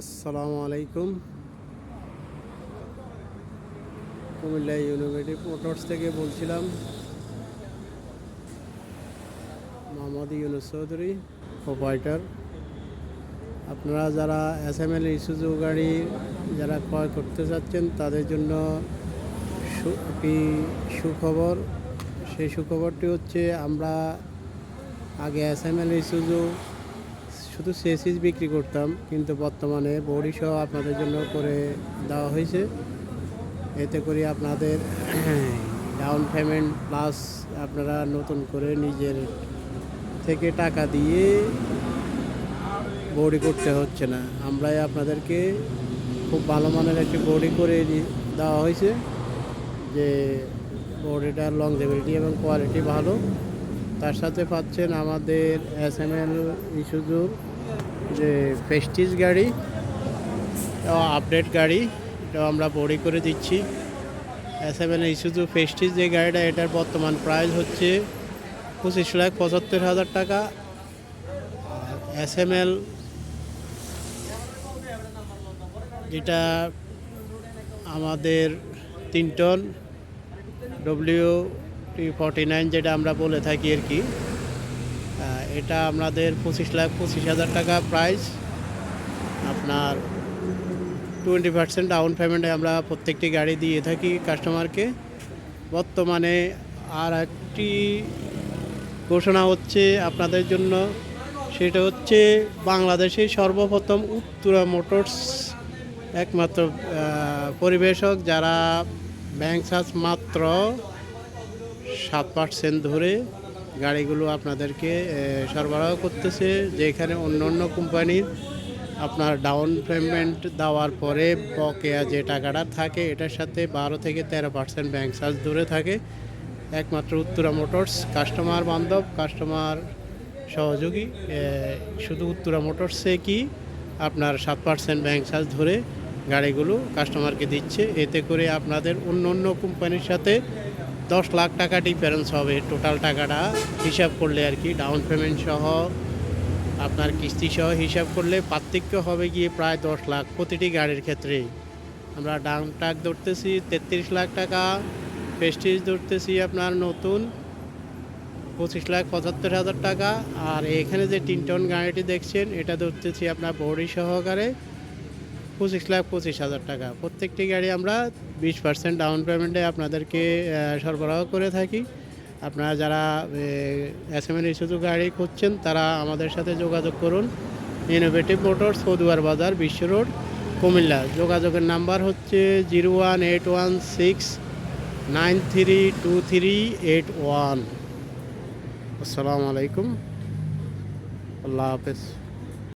আসসালামু আলাইকুম। Comilla university motors থেকে বলছিলাম। মোহাম্মদ ইউনুস চৌধুরী প্রোপাইটার আপনারা যারা এস এম এল ইস্যুজু গাড়ি যারা ক্রয় করতে চাচ্ছেন, তাদের জন্য একটি সুখবর। সেই সুখবরটি হচ্ছে, আমরা আগে এস এম এল ইস্যুজু শুধু সেসিস বিক্রি করতাম, কিন্তু বর্তমানে বডি সহ আপনাদের জন্য করে দেওয়া হয়েছে। এতে করে আপনাদের ডাউন পেমেন্ট প্লাস আপনারা নতুন করে নিজের থেকে টাকা দিয়ে বডি করতে হচ্ছে না। আমরাই আপনাদেরকে খুব ভালো মানের একটি বডি করে দেওয়া হয়েছে যে বডিটার লংজেবিলিটি এবং কোয়ালিটি ভালো। তার সাথে পাচ্ছেন আমাদের এস এম এল ইস্যুজুর যে ফেস্টিজ গাড়ি আপডেট গাড়ি, এটাও আমরা বডি করে দিচ্ছি। S M L Isuzu Prestige যে গাড়িটা, এটার বর্তমান প্রাইস হচ্ছে পঁচিশ লাখ পঁচাত্তর হাজার টাকা। এস এম এল যেটা আমাদের তিন ton W T forty nine যেটা আমরা বলে থাকি আর কি এটা আমাদের পঁচিশ লাখ পঁচিশ হাজার টাকা প্রাইস আপনার টোয়েন্টি পার্সেন্ট ডাউন পেমেন্টে আমরা প্রত্যেকটি গাড়ি দিয়ে থাকি কাস্টমারকে বর্তমানে আর একটি ঘোষণা হচ্ছে আপনাদের জন্য, সেটা হচ্ছে বাংলাদেশে সর্বপ্রথম উত্তরা মোটরস একমাত্র পরিবেশক যারা ব্যাংক মাত্র সাত পার্সেন্ট ধরে গাড়িগুলো আপনাদেরকে সরবরাহ করতেছে। যেখানে অন্য অন্য কোম্পানির আপনার ডাউন পেমেন্ট দেওয়ার পরে বকেয়া যে টাকাটা থাকে, এটার সাথে বারো থেকে তেরো পার্সেন্ট ব্যাংক চার্জ ধরে থাকে। একমাত্র উত্তরা মোটরস কাস্টমার বান্ধব কাস্টমার সহযোগী শুধু উত্তরা মোটরসে কি আপনার সাত পার্সেন্ট ব্যাংক চার্জ ধরে গাড়িগুলো কাস্টমারকে দিচ্ছে। এতে করে আপনাদের অন্য অন্য কোম্পানির সাথে দশ লাখ টাকা ডিফারেন্স হবে টোটাল টাকাটা। হিসাব করলে আর কি ডাউন পেমেন্ট সহ, আপনার কিস্তি সহ হিসাব করলে পার্থক্য হবে গিয়ে প্রায় দশ লাখ প্রতিটি গাড়ির ক্ষেত্রে। আমরা ডাউন ট্রাক ধরতেছি, তেত্রিশ লাখ টাকা। প্রেস্টিজ ধরতেছি আপনার নতুন, পঁচিশ লাখ পঁচাত্তর হাজার টাকা। আর এখানে যে তিন টন গাড়িটি দেখছেন, এটা ধরতেছি আপনার বডি সহকারে। পঁচিশ লাখ পঁচিশ হাজার টাকা। প্রত্যেকটি গাড়ি আমরা বিশ পার্সেন্ট ডাউন পেমেন্টে আপনাদেরকে সরবরাহ করে থাকি। আপনারা যারা এস এম এল গাড়ি খুঁজছেন, তারা আমাদের সাথে যোগাযোগ করুন। ইনোভেটিভ মোটরস পদুয়ার বাজার, বিশ্ব রোড, কুমিল্লা। যোগাযোগের নাম্বার হচ্ছে zero one eight one six nine three two three eight one. আসসালামু আলাইকুম। আল্লাহ হাফেজ।